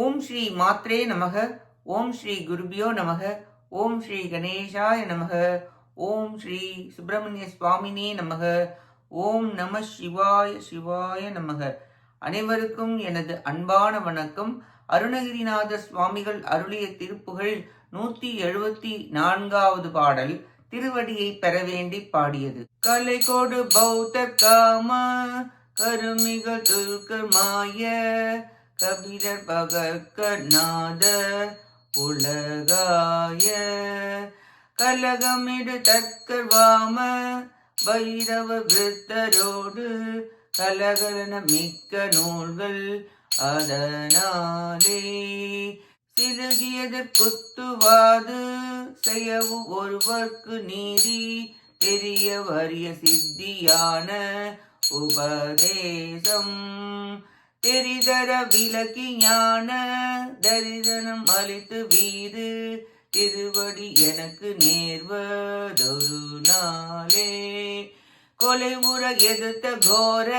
ஓம் ஸ்ரீ மாத்ரே நமக ஓம் ஸ்ரீ குருபியோ நமக ஓம் ஸ்ரீ கணேசாய நமக ஓம் ஸ்ரீ சுப்பிரமணிய சுவாமினே நமக ஓம் நம சிவாய சிவாய நமக. அனைவருக்கும் எனது அன்பான வணக்கம். அருணகிரிநாத சுவாமிகள் அருளிய திருப்புகழில் நூத்தி எழுபத்தி நான்காவது பாடல் திருவடியை பெற வேண்டி பாடியது. கலை கொடு பௌத்த காம கருமிக துல்கர் மாய கபிரர் பகற்கநாத உலகாய கலகமிடு தற்கர் வாம பைரவ விருத்தரோடு கலகலன மிக்க நூல்கள் அதனாலே சிறுகியதற் குத்துவாது செய்யவு ஒருவர்க்கு நீதி தெரிய வரிய சித்தியான உபதேசம். தெரிதர விலக்கி ஞான தரிதனம் அளித்து வீது திருவடி எனக்கு நேர்வதொரு நாளே. கொலை உற எதிர்த்த கோர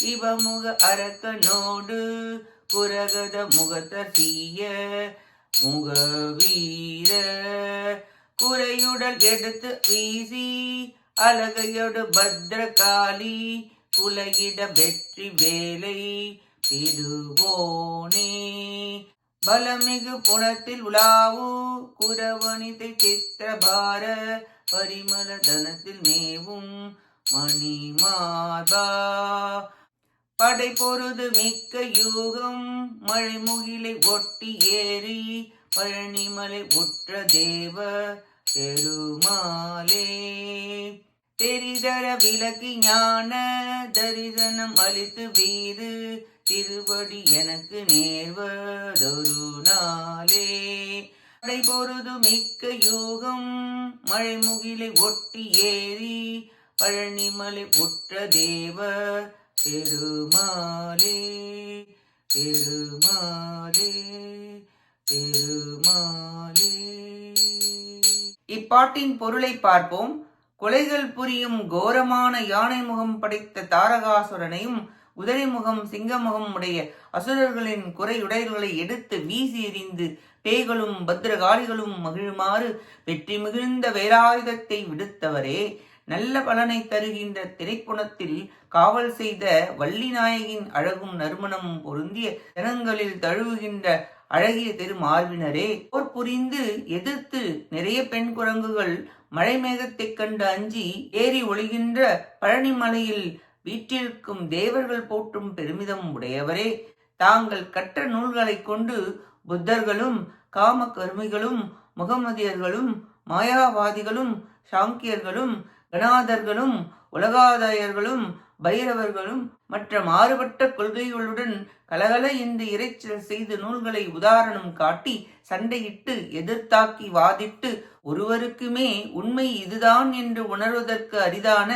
இவமுக அரக்கனோடு குரகத முகத்த தீய முகவீர. குறையுடல் எடுத்து வீசி அழகையோடு பத்ரகாளி குலையிட வெற்றி வேலை. திருவோனே பலமிகு புணத்தில் உலாவு குரவணிதை சித்திரபார பரிமள தனத்தில் மேவும் மணிமாதா. படை பொருது மிக்க யூகம் மழை முகிலை ஒட்டி ஏறி பழனிமலை உற்ற தேவ பெருமாளே. தெரிதர விலக்கி ஞான தரிசனம் அளித்து வீறு திருவடி எனக்கு நேர்வதொரு நாளே. அடை பொருது மிக்க யோகம் மழை முகிலை ஒட்டி ஏறி பழனிமலை ஒற்ற தேவ பெருமாளே. பெருமாளே பெருமாளே. இப்பாட்டின் பொருளை பார்ப்போம். கொலைகள் புரியும் கோரமான யானை முகம் படைத்த தாரகாசுரனையும் குதிரை முகம் சிங்கமுகம் உடைய அசுரர்களின் குறையுடைகளை எடுத்து வீசி எறிந்து பேய்களும் பத்திரகாளிகளும் மகிழுமாறு வெற்றி மிகுந்த வேலாயுதத்தை விடுத்தவரே நல்ல பலனை தருகின்ற திரைப்புணத்தில் காவல் செய்த வள்ளிநாயகின் அழகும் நறுமணமும் பொருந்திய தினங்களில் தழுவுகின்ற அழகிய திரு மார்பினரே போர் புரிந்து எதிர்த்து நிறைய பெண் குரங்குகள் மழை மேகத்தைக் கண்டு அஞ்சி ஏறி ஒளிகின்ற பழனிமலையில் வீற்றிருக்கும் தேவர்கள் போற்றும் பெருமிதம் உடையவரே. தாங்கள் கற்ற நூல்களை கொண்டு புத்தர்களும் காம கருமிகளும் முகமதியர்களும் மாயாவாதிகளும் சாங்கியர்களும் கணாதர்களும் உலகாதாயர்களும் பைரவர்களும் மற்ற மாறுபட்ட கொள்கைகளுடன் கலகல இந்த இறைச்சல் செய்து நூல்களை உதாரணம் காட்டி சண்டையிட்டு எதிர்த்தாக்கி வாதிட்டு ஒருவருக்குமே உண்மை இதுதான் என்று உணர்வதற்கு அரிதான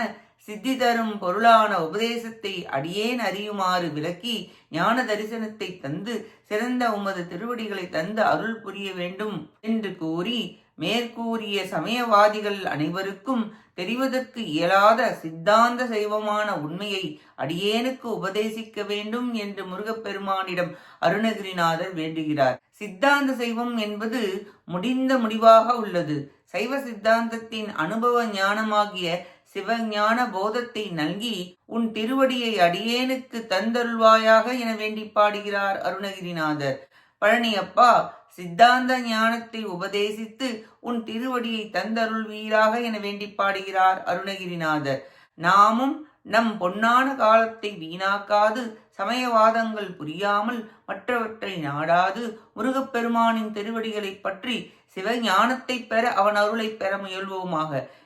சித்தி தரும் பொருளான உபதேசத்தை அடியேன் அறியுமாறு விளக்கி ஞான தரிசனத்தை தந்து சிறந்த உமது திருவடிகளை தந்து அருள் புரிய வேண்டும் என்று கூறி மேற்கூறிய சமயவாதிகள் அனைவருக்கும் தெரிவதற்கு இயலாத சித்தாந்த சைவமான உண்மையை அடியேனுக்கு உபதேசிக்க வேண்டும் என்று முருகப்பெருமானிடம் அருணகிரிநாதர் வேண்டுகிறார். சித்தாந்த சைவம் என்பது முடிந்த முடிவாக உள்ளது. சைவ சித்தாந்தத்தின் அனுபவ ஞானமாகிய சிவஞான போதத்தை நல்கி உன் திருவடியை அடியேனுக்கு தந்தருள்வாயாக என வேண்டி பாடுகிறார் அருணகிரிநாதர். பழனியப்பா சித்தாந்த ஞானத்தை உபதேசித்து உன் திருவடியை தந்தருள்வீராக என வேண்டி பாடுகிறார் அருணகிரிநாதர். நாமும் நம் பொன்னான காலத்தை வீணாக்காது சமயவாதங்கள் புரியாமல் மற்றவற்றை நாடாது முருகப்பெருமானின் திருவடிகளைப் பற்றி சிவஞானத்தை பெற அவன் அருளை பெற முயல்வோமாக.